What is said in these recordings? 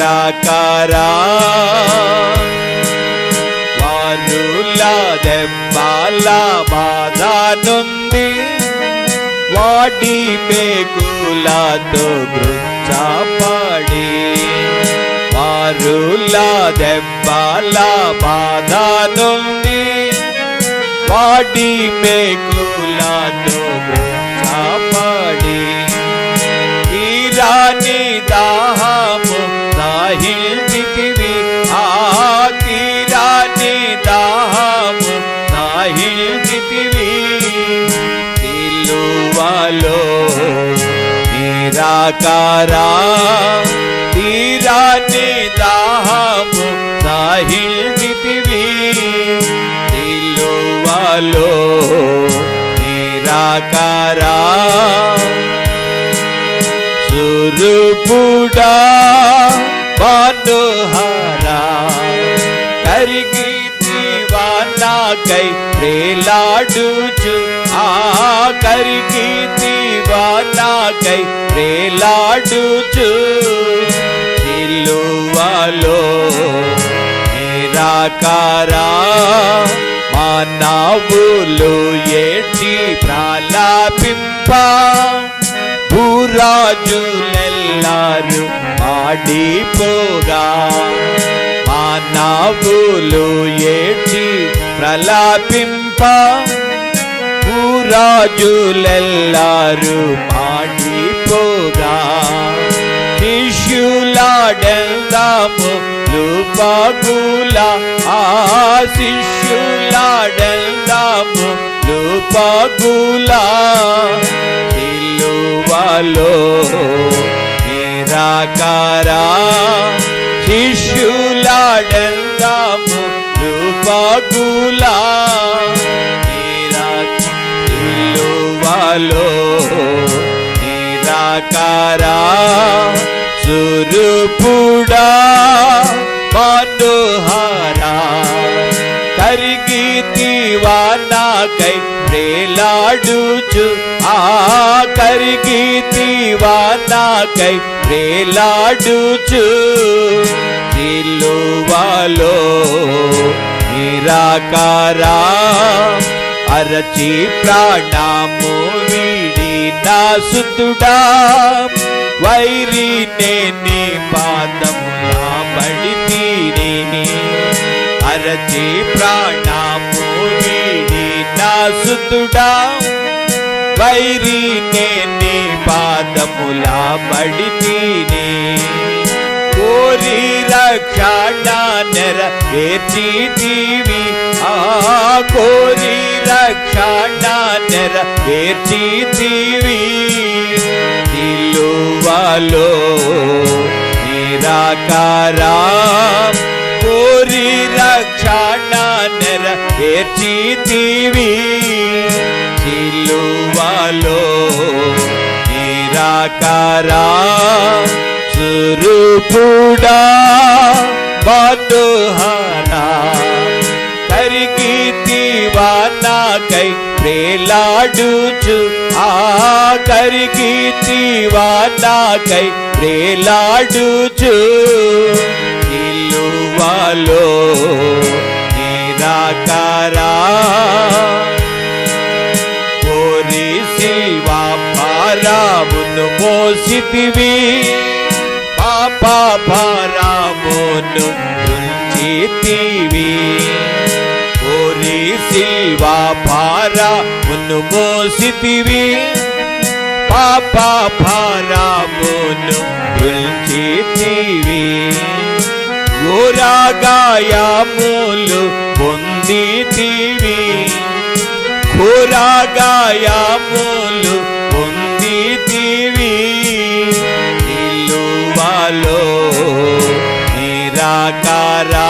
నిరాకారా వారుల దెబ్బల బాధ వాడి మేకులతో గృంచపడి వారుల దెబ్బల బాధ నుండి వాడి మేకులతో గృంచపడి రాణి దాహము సాహిల్చితివి ఆ తీరాని దాహము సాహిల్చితివి తిలువలో నిరాకారా తీరాని దాహము సాహిల్చితివి తిలువలో నిరాకారా సురుపుడా మనోహరా కరిగి దీవానాకై ప్రేలాడుచు ఆ కరిగి దీవానాకై ప్రేలాడుచు సిలువలో నిరాకారా మానవులు ఏడ్చి ప్రాలాపింప భూరాజులెల్లారు ఆడిపోగా మానవులు ఏడ్చి ప్రలాపింప? భూరాజులెల్లారు ఆడిపోగా శిష్యులాడెల్దాము లూపాగుల ఆ శిష్యులాడెల్దాము లూపాగుల సిలువలో నిరాకారా శిష్యులాడెల్దాము లూపాగుల సిలువలో నిరాకారా సురుపుడా మనోహారా కరిగి దీవానాకై ప్రేలాడుచు ఆ కరిగి దీవానాకై వేలాడుచు సిలువలో నిరాకారా అరచి ప్రాణము వీడి నా సుతుడా. వైరి నేని పాదములా బడి తీరే అరచి ప్రాణము వీడి నా సుతుడా. వైరి నేని పాదములా బడి కోరి రక్షణ నెరవేర్చితివి ఆ కోరి రక్షణ నెరవేర్చితివి నిలువలో నిరాకారా. కోరి రక్షణ నెరవేర్చితివి నిరాకారా సురుపుడా మనోహరా కరిగి దీవానాకై ప్రేలాడుచు ఆ కరిగి దీవానాకై ప్రేలాడుచు ఇల్లువాలో నిరాకారా కోరి శివా పారామును మోసితివి. పాప భారామును తుంచితివి కోరి శివా భారామును మోసితివి. పాప భారామును తుంచితివి ఘోరాగాయములు పొందితివి. ఘోరాగాయములు నిరాకారా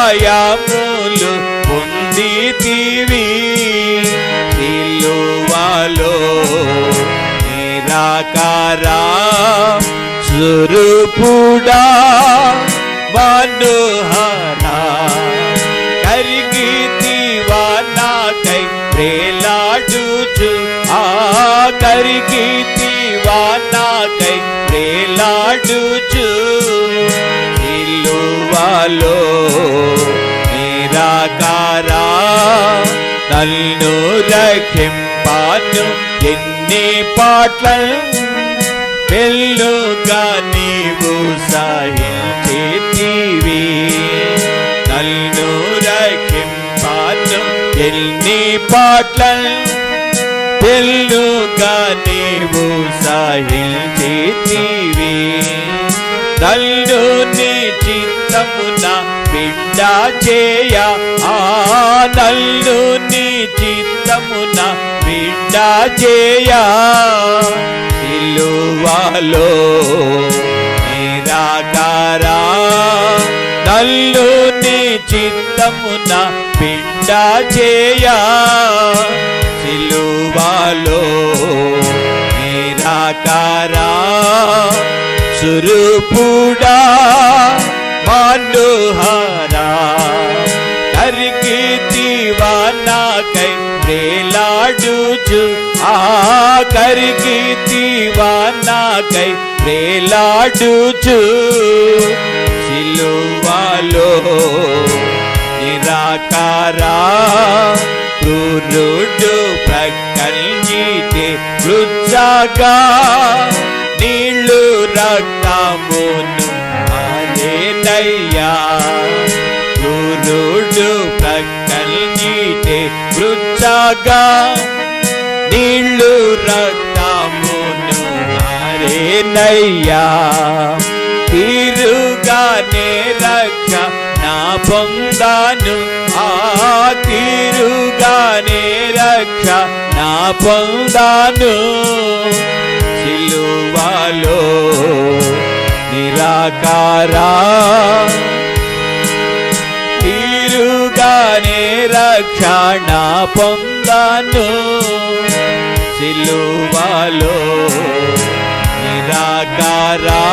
ఘోరాగాయములు పొందితివి నిలువలో నిరాకారా? స్వరూపుడా మనోహరా నన్ను రక్షింపాను ఎన్ని పాటల పెళ్ళుగా నీవు సహించేతివి. నన్ను రక్షింపాను ఎన్ని పాటల పెళ్ళుగా నీవు సహించేతివి. నల్లు నీ చిత్తమున ఇలా చేయ ఆ నల్లు నీ చిత్తమున బిడ్డ చేయ ఇల్లువాలో నిరాకారా నల్లు నీ చిత్తమున బిడ్డ చేయ సిలువాలో నిరాకారా సురుపుడా మాండుహారా కరికి తీవానాకై ప్రేలాడుచు ఆ కరికి తీవానాకై ప్రేలాడుచు సిలువాలో నిరాకారా క్రూరుడు ప్రకల్జీతే రుచాగా నీళ్ళు ప్రకల్జీతే రుచాగా నీళ్ళు రక్తమును ఆరేనయ్యా తీరుగానే రక్ష నా పొందాను. ఆ తీరుగానే రక్ష నా పొందాను. సిలువాలో నిరాకారా తీరుగానే రక్షణ పొందాను. సిలువాలో నిరాకారా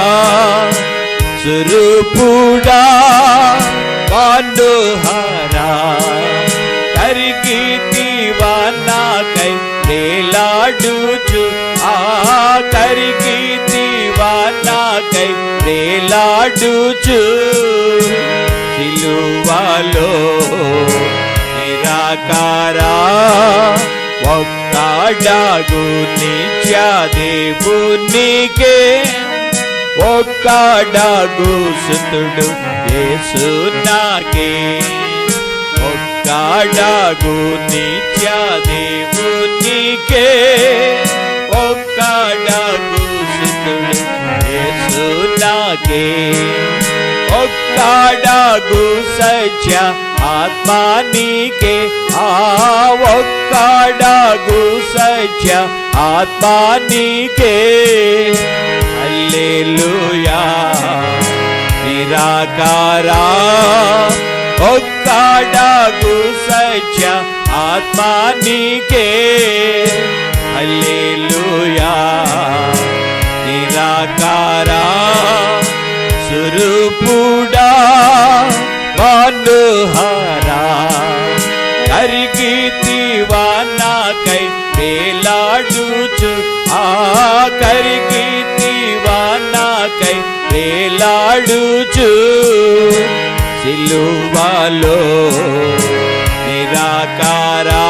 సురుపుడా పాండుహారా కరిగి దీవానాకై వేలాడుచు. ఆ కరిగి దీవానాకై వేలాడుచు. సిలువాలో నిరాకారా ఒక్కడాగు నిత్య దేవునికే ఒక్కడాగు సుతుడు యేసు నాకే ఒక్కడాగు నిత్య దేవునికే ఒక్కడాగు సుతుడు యేసు నాకే ఒక్కడాగు సత్య ఆత్మానికే ఆ ఒక్కడాగు సత్య ఆత్మానికే హల్లెలూయా నిరాకారా ఒక్కడాగు సత్య ఆత్మానికే వేలాడుచు సిలువాలో నిరాకారా